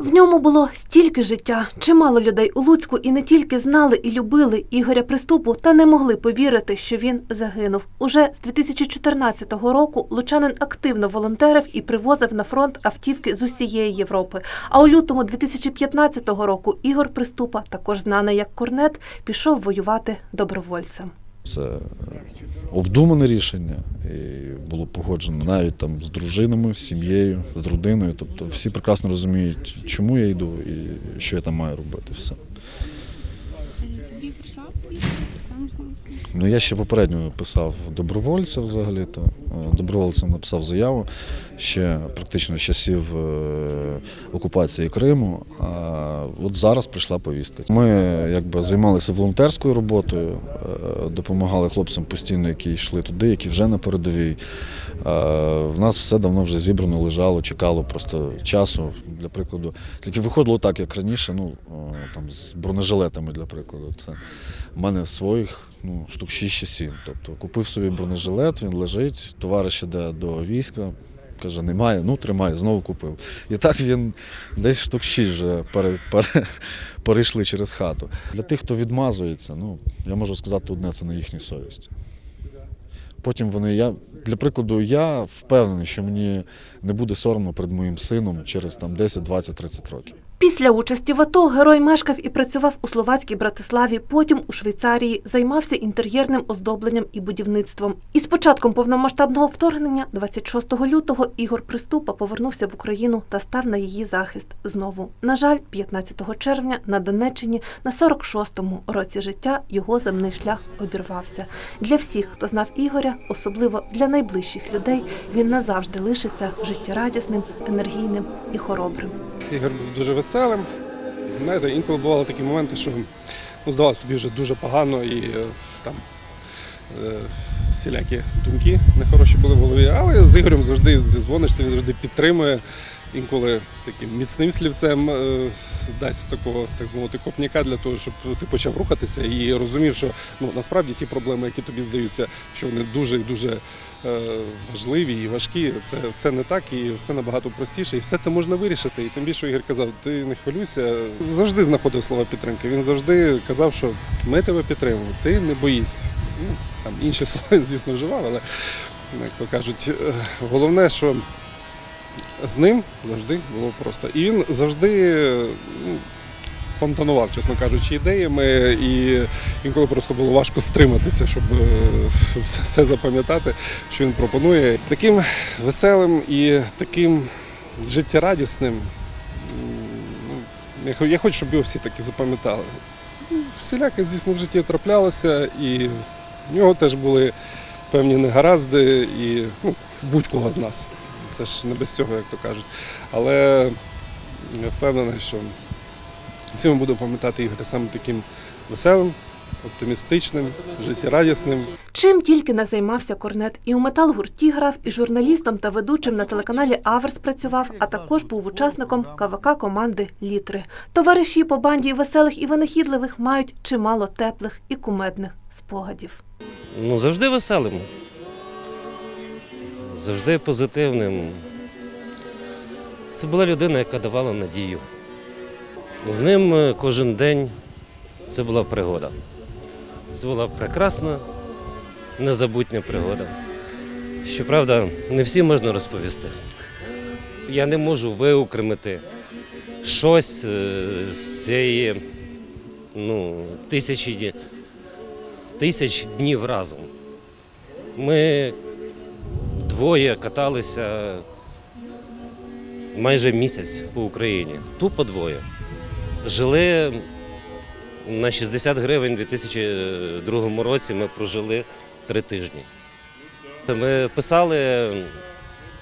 В ньому було стільки життя. Чимало людей у Луцьку і не тільки знали і любили Ігоря Приступу, та не могли повірити, що він загинув. Уже з 2014 року лучанин активно волонтерив і привозив на фронт автівки з усієї Європи. А у лютому 2015 року Ігор Приступа, також знаний як Корнет, пішов воювати добровольцем. Це обдумане рішення і було погоджено навіть там з дружинами, з сім'єю, з родиною. Тобто всі прекрасно розуміють, чому я йду і що я там маю робити. Все. Ну я ще попередньо писав добровольця взагалі. То добровольцем написав заяву ще практично часів е, окупації Криму. А от зараз прийшла повістка. Ми якби займалися волонтерською роботою, е, допомагали хлопцям постійно, які йшли туди, які вже на передовій. Е, В нас все давно вже зібрано, лежало, чекало просто часу. Для прикладу, тільки виходило так, як раніше, ну там з бронежилетами, для прикладу. Та У мене своїх ну, штук 6-7. Тобто купив собі бронежилет, він лежить, товариш іде до війська. Каже, немає, ну тримай, знову купив. І так він десь штук шість вже пере, пере, перейшли через хату. Для тих, хто відмазується, ну я можу сказати одне, це на їхній совісті. Потім вони, я, для прикладу, я впевнений, що мені не буде соромно перед моїм сином через там 10, 20, 30 років. Після участі в АТО герой мешкав і працював у словацькій Братиславі, потім у Швейцарії, займався інтер'єрним оздобленням і будівництвом. І з початком повномасштабного вторгнення, 26 лютого, Ігор Приступа повернувся в Україну та став на її захист знову. На жаль, 15 червня на Донеччині на 46-му році життя його земний шлях обірвався. Для всіх, хто знав Ігоря, особливо для найближчих людей, він назавжди лишиться життєрадісним, енергійним і хоробрим. Ігор був дуже веселим. Знаєте, інколи бували такі моменти, що ну, здавалося тобі вже дуже погано і е, там е, всілякі думки нехороші були в голові. Але з Ігорем завжди зізвонишся, він завжди підтримує. Інколи таким міцним слівцем е, дасть такого, так мовити, копняка для того, щоб ти почав рухатися і розумів, що ну насправді ті проблеми, які тобі здаються, що вони дуже і дуже е, важливі і важкі, це все не так і все набагато простіше, і все це можна вирішити. І тим більше Ігор казав, ти не хвилюйся. Завжди знаходив слова підтримки. Він завжди казав, що ми тебе підтримуємо, ти не боїсь. Ну, там інші слова звісно, вживав, але як то кажуть, е, головне, що з ним завжди було просто. І він завжди ну, фонтанував, чесно кажучи, ідеями, і інколи просто було важко стриматися, щоб е, все, все запам'ятати, що він пропонує. Таким веселим і таким життєрадісним. ну, Я хочу, щоб його всі таки запам'ятали. Ну, Всіляке, звісно, в житті траплялося, і в нього теж були певні негаразди, і ну, будь-кого з нас. Це ж не без цього, як то кажуть. Але я впевнений, що всі ми будемо пам'ятати Ігоря саме таким веселим, оптимістичним, життєрадісним. Чим тільки не займався Корнет, і у метал-гурті грав, і журналістом та ведучим на телеканалі Аверс працював, а також був учасником КВК команди Літри. Товариші по банді веселих і винахідливих мають чимало теплих і кумедних спогадів. Ну, завжди веселим. Завжди позитивним. Це була людина, яка давала надію. З ним е, кожен день це була пригода. Це була прекрасна, незабутня пригода. Щоправда, не всі можна розповісти. Я не можу виокремити щось е, з цієї ну, тисячі, тисяч днів разом. Ми двоє каталися майже місяць по Україні. Тупо двоє. Жили на 60 гривень у 2002 році ми прожили три тижні. Ми писали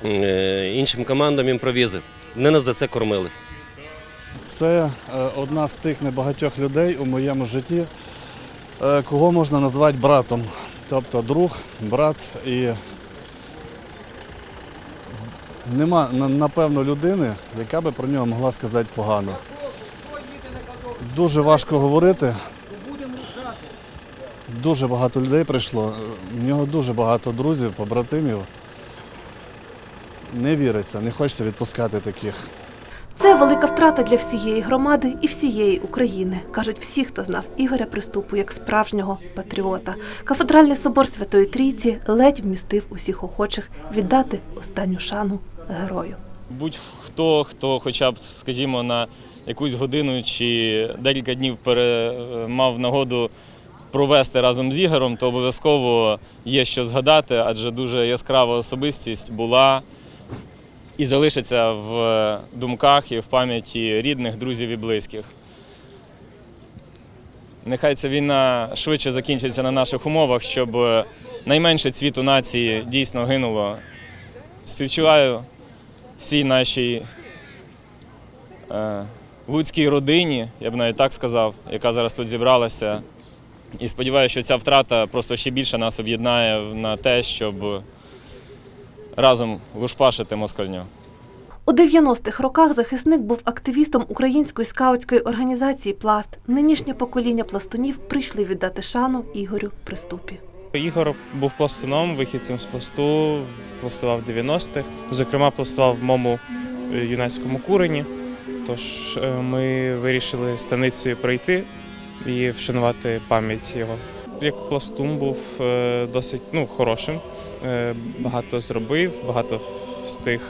е, іншим командам імпровізи. Вони нас за це кормили. Це е, одна з тих небагатьох людей у моєму житті, е, кого можна назвати братом. Тобто друг, брат і нема на- напевно людини, яка би про нього могла сказати погано. Дуже важко говорити. Дуже багато людей прийшло. У нього дуже багато друзів, побратимів. Не віриться, не хочеться відпускати таких. Це велика втрата для всієї громади і всієї України, кажуть всі, хто знав Ігоря Приступу як справжнього патріота. Кафедральний собор Святої Трійці ледь вмістив усіх охочих віддати останню шану герою. Будь-хто, хто хоча б, скажімо, на якусь годину чи декілька днів пере, мав нагоду провести разом з Ігорем, то обов'язково є що згадати, адже дуже яскрава особистість була і залишиться в думках і в пам'яті рідних, друзів і близьких. Нехай ця війна швидше закінчиться на наших умовах, щоб найменше цвіту нації дійсно гинуло. Співчуваю всій нашій е, луцькій родині, я б навіть так сказав, яка зараз тут зібралася. І сподіваюся, що ця втрата просто ще більше нас об'єднає на те, щоб разом лушпашити москальню. У 90-х роках захисник був активістом української скаутської організації Пласт. Нинішнє покоління пластунів прийшли віддати шану Ігорю Приступі. Ігор був пластуном, вихідцем з пласту, пластував в 90-х. Зокрема, пластував в моєму е, юнацькому курені. Тож е, ми вирішили станицею пройти і вшанувати пам'ять його. Як пластун був е, досить ну, хорошим, багато зробив, багато встиг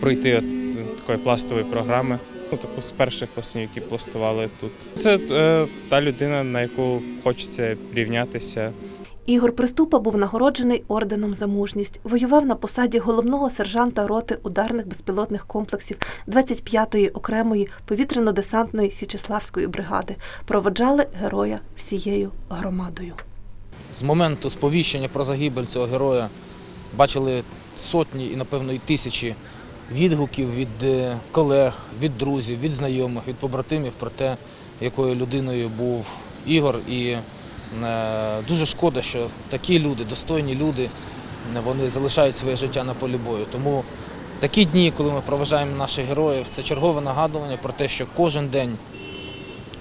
пройти такої пластової програми. Ну, типу, з перших пластунів, які пластували тут. Це е, та людина, на яку хочеться рівнятися. Ігор Приступа був нагороджений орденом за мужність. Воював на посаді головного сержанта роти ударних безпілотних комплексів 25-ї окремої повітряно-десантної Січеславської бригади. Проводжали героя всією громадою. З моменту сповіщення про загибель цього героя бачили сотні і, напевно, і тисячі відгуків від е, колег, від друзів, від знайомих, від побратимів про те, якою людиною був Ігор. І е, дуже шкода, що такі люди, достойні люди, вони залишають своє життя на полі бою. Тому такі дні, коли ми проважаємо наших героїв, це чергове нагадування про те, що кожен день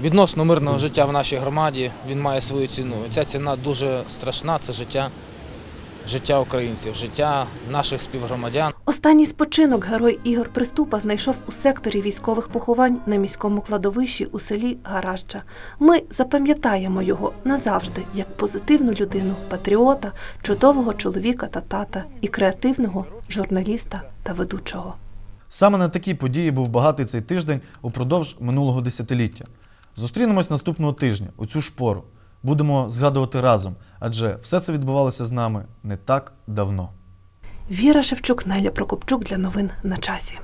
відносно мирного життя в нашій громаді він має свою ціну. І ця ціна дуже страшна. Це життя, життя українців, життя наших співгромадян. Останній спочинок герой Ігор Приступа знайшов у секторі військових поховань на міському кладовищі у селі Гаражча. Ми запам'ятаємо його назавжди як позитивну людину, патріота, чудового чоловіка та тата і креативного журналіста та ведучого. Саме на такі події був багатий цей тиждень упродовж минулого десятиліття. Зустрінемось наступного тижня у цю ж пору. Будемо згадувати разом, адже все це відбувалося з нами не так давно. Віра Шевчук, Неля Прокопчук для новин на часі.